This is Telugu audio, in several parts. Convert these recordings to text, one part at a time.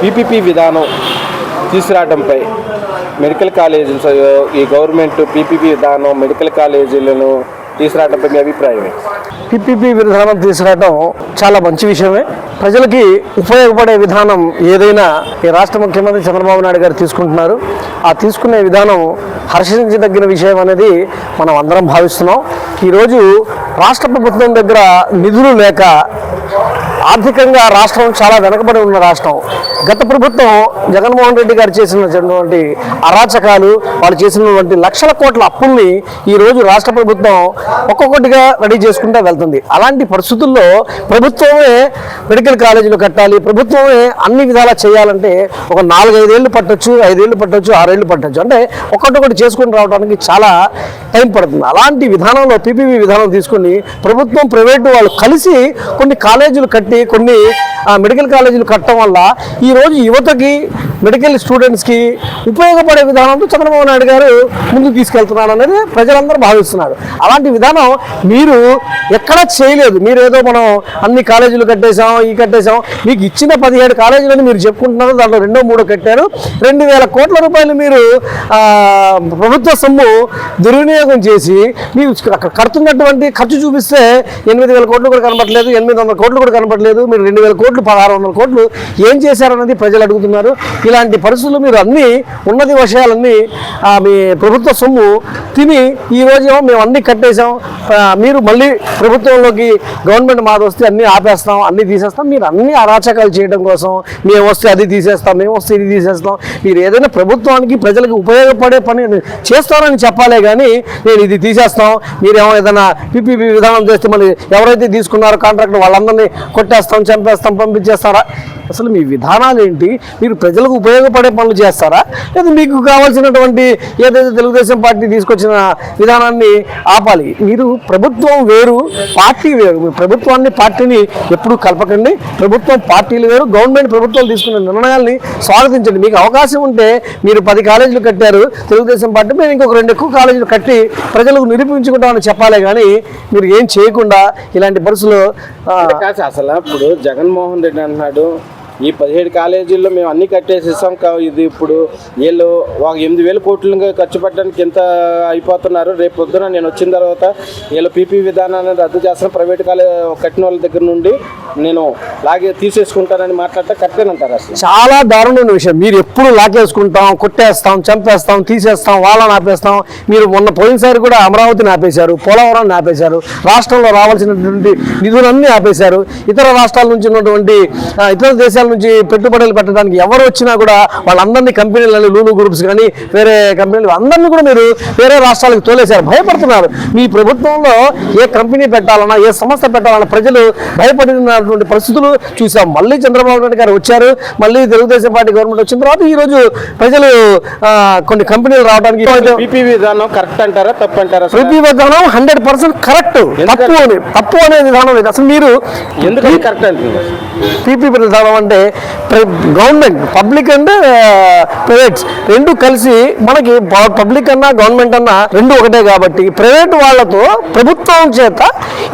పీపీపీ విధానం తీసుకురావడంపై మెడికల్ కాలేజీలు ఈ గవర్నమెంట్ పీపీపీ విధానం మెడికల్ కాలేజీలను తీసుకురావడంపై మీ అభిప్రాయం పీపీపీ విధానం తీసుకురావడం చాలా మంచి విషయమే. ప్రజలకి ఉపయోగపడే విధానం ఏదైనా ఈ రాష్ట్ర ముఖ్యమంత్రి చంద్రబాబు నాయుడు గారు తీసుకుంటున్నారు. ఆ తీసుకునే విధానం హర్షించదగిన విషయం అనేది మనం అందరం భావిస్తున్నాం. ఈరోజు రాష్ట్ర ప్రభుత్వం దగ్గర నిధులు లేక ఆర్థికంగా రాష్ట్రం చాలా వెనకబడి ఉన్న రాష్ట్రం. గత ప్రభుత్వం జగన్మోహన్ రెడ్డి గారు చేసినటువంటి అరాచకాలు వాళ్ళు చేసినటువంటి లక్షల కోట్ల అప్పుల్ని ఈ రోజు రాష్ట్ర ప్రభుత్వం ఒక్కొక్కటిగా రెడీ చేసుకుంటూ వెళ్తుంది. అలాంటి పరిస్థితుల్లో ప్రభుత్వమే మెడికల్ కాలేజీలు కట్టాలి ప్రభుత్వమే అన్ని విధాలా చేయాలంటే ఒక నాలుగైదేళ్ళు పట్టొచ్చు ఐదేళ్ళు పట్టొచ్చు ఆరేళ్ళు పట్టొచ్చు. అంటే ఒక్కొక్కటి చేసుకుని రావడానికి చాలా టైం పడుతుంది. అలాంటి విధానంలో పీపీవీ విధానం తీసుకుని ప్రభుత్వం ప్రైవేటు వాళ్ళు కలిసి కొన్ని కాలేజీలు కట్టి కొన్ని ఆ, మెడికల్ కాలేజీలు కట్టడం వల్ల ఈరోజు యువతకి మెడికల్ స్టూడెంట్స్కి ఉపయోగపడే విధానంతో చంద్రబాబు నాయుడు గారు ముందుకు తీసుకెళ్తున్నాడు అనేది ప్రజలందరూ భావిస్తున్నారు. అలాంటి విధానం మీరు ఎక్కడా చేయలేదు. మీరు ఏదో మనం అన్ని కాలేజీలు కట్టేశాం ఈ కట్టేశాం. మీకు ఇచ్చిన పదిహేడు కాలేజీలని మీరు చెప్పుకుంటున్నారు. దాంట్లో రెండో మూడో కట్టారు. రెండు వేల కోట్ల రూపాయలు మీరు ప్రభుత్వ సొమ్ము దుర్వినియోగం చేసి మీరు అక్కడ కడుతున్నటువంటి ఖర్చు చూపిస్తే ఎనిమిది వేల కోట్లు కూడా కనబడలేదు ఎనిమిది వందల కోట్లు కూడా కనబడలేదు మీరు రెండు వేల కోట్లు పదహారు వందల కోట్లు ఏం చేశారన్నది ప్రజలు అడుగుతున్నారు. ఇలాంటి పరిస్థితులు మీరు అన్నీ ఉన్నది విషయాలన్నీ మీ ప్రభుత్వ సొమ్ము తిని ఈ మేము అన్నీ కట్టేశాం. మీరు మళ్ళీ ప్రభుత్వంలోకి గవర్నమెంట్ మాది వస్తే అన్నీ ఆపేస్తాం అన్నీ తీసేస్తాం. మీరు అన్ని అరాచకాలు చేయడం కోసం మేము వస్తే అది తీసేస్తాం మేము వస్తే ఇది తీసేస్తాం. మీరు ఏదైనా ప్రభుత్వానికి ప్రజలకు ఉపయోగపడే పని చేస్తారని చెప్పాలే కానీ నేను ఇది తీసేస్తాం. మీరేమో ఏదైనా పిపిపి విధానం చేస్తే మళ్ళీ ఎవరైతే తీసుకున్నారో కాంట్రాక్ట్ వాళ్ళందరినీ కొట్టేస్తాం చంపేస్తాం పంపించేస్తారా? అసలు మీ విధానాలు ఏంటి? మీరు ప్రజలకు ఉపయోగపడే పనులు చేస్తారా? లేదా మీకు కావాల్సినటువంటి ఏదైతే తెలుగుదేశం పార్టీ తీసుకొచ్చిన విధానాన్ని ఆపాలి. మీరు ప్రభుత్వం వేరు పార్టీ వేరు. మీ ప్రభుత్వాన్ని పార్టీని ఎప్పుడు కలపకండి. ప్రభుత్వం పార్టీలు వేరు. గవర్నమెంట్ ప్రభుత్వాలు తీసుకున్న నిర్ణయాల్ని స్వాగతించండి. మీకు అవకాశం ఉంటే మీరు పది కాలేజీలు కట్టారు. తెలుగుదేశం పార్టీ మేము ఇంకొక రెండు ఎక్కువ కాలేజీలు కట్టి ప్రజలకు నిరూపించుకుంటామని చెప్పాలే కానీ మీరు ఏం చేయకుండా ఇలాంటి పరిస్థితులు అసలు ఇప్పుడు జగన్మోహన్ రెడ్డి అంటున్నాడు ఈ పదిహేడు కాలేజీల్లో మేము అన్ని కట్టేసేసాం కా- ఇది ఇప్పుడు వీళ్ళు ఒక ఎనిమిది వేల కోట్లు ఖర్చు పెట్టడానికి ఎంత అయిపోతున్నారు? రేపు పొద్దున నేను వచ్చిన తర్వాత వీళ్ళు పీపీ విధానాన్ని రద్దు చేస్తాను ప్రైవేట్ కాలేజ్ కట్టిన వాళ్ళ దగ్గర నుండి నేను లాగే తీసేసుకుంటానని మాట్లాడితే కట్టేనంటారు అసలు. చాలా దారుణమైన విషయం. మీరు ఎప్పుడు లాగేసుకుంటాం కొట్టేస్తాం చంపేస్తాం తీసేస్తాం వాళ్ళని ఆపేస్తాం. మీరు మొన్న పోయినసారి కూడా అమరావతిని ఆపేశారు పోలవరాన్ని ఆపేశారు రాష్ట్రంలో రావాల్సినటువంటి నిధులన్నీ ఆపేశారు. ఇతర రాష్ట్రాల నుంచి ఉన్నటువంటి ఇతర దేశాల నుంచి పెట్టుబడులు పెట్టడానికి ఎవరు వచ్చినా కూడా వాళ్ళందరినీ కంపెనీలని లూలు గ్రూప్స్ కానీ వేరే కంపెనీలు అందరినీ కూడా మీరు వేరే రాష్ట్రాలకు తోలేశారు. భయపడుతున్నారు. మీ ప్రభుత్వంలో ఏ కంపెనీ పెట్టాలన్నా ఏ సంస్థ పెట్టాలన్నా ప్రజలు భయపడినటువంటి పరిస్థితులు చూసాం మళ్ళీ చంద్రబాబు నాయుడు గారు వచ్చారు. మళ్ళీ తెలుగుదేశం పార్టీ గవర్నమెంట్ వచ్చిన తర్వాత ఈ రోజు ప్రజలు కొన్ని కంపెనీలు రావడానికి కరెక్ట్ అంటారా? తప్పు అంటారా అసలు? ప్రతి విధానం హండ్రెడ్ పర్సెంట్ కరెక్ట్. తప్పు అని తప్పు అనే విధానం లేదు. అసలు మీరు ఎందుకని కరెక్ట్ అంటున్నారు? పీపీ విధానం అంటే okay government public and privates రెండు కలిసి మనకి పబ్లిక్ అన్నా గవర్నమెంట్ అన్నా రెండు ఒకటే కాబట్టి ప్రైవేట్ వాళ్ళతో ప్రభుత్వం చేత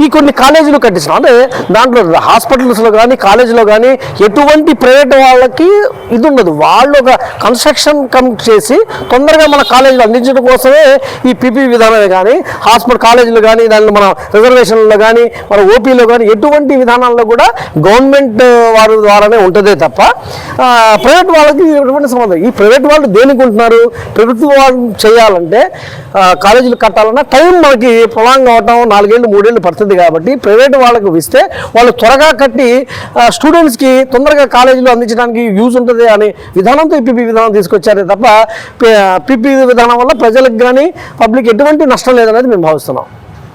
ఈ కొన్ని కాలేజీలు కట్టిస్తున్నాం అంటే దాంట్లో హాస్పిటల్స్లో కానీ కాలేజీలో కానీ ఎటువంటి ప్రైవేట్ వాళ్ళకి ఇది ఉండదు. వాళ్ళు ఒక కన్స్ట్రక్షన్ కమ్ చేసి తొందరగా మన కాలేజీలు అందించడం కోసమే ఈ పీపీ విధానమే కానీ హాస్పిటల్ కాలేజీలు కానీ దానిలో మన రిజర్వేషన్లో కానీ మన ఓపీలో కానీ ఎటువంటి విధానాల్లో కూడా గవర్నమెంట్ uh, వారి ద్వారానే ఉంటుందే తప్ప కూడా ప్రైవేట్ వాళ్ళకి ఎటువంటి సంబంధం ఈ ప్రైవేట్ వాళ్ళు దేనికి ఉంటున్నారు? ప్రభుత్వ వాళ్ళు చేయాలంటే కాలేజీలు కట్టాలన్నా టైం మనకి పొలాంగ్ అవటం నాలుగేళ్ళు మూడేళ్ళు పడుతుంది కాబట్టి ప్రైవేట్ వాళ్ళకి ఇస్తే వాళ్ళు త్వరగా కట్టి స్టూడెంట్స్కి తొందరగా కాలేజీలో అందించడానికి యూజ్ ఉంటుంది అనే విధానంతో ఈ పిపి విధానం తీసుకొచ్చారే తప్ప పిపి విధానం వల్ల ప్రజలకు కానీ పబ్లిక్ ఎటువంటి నష్టం లేదనేది మేము భావిస్తున్నాం.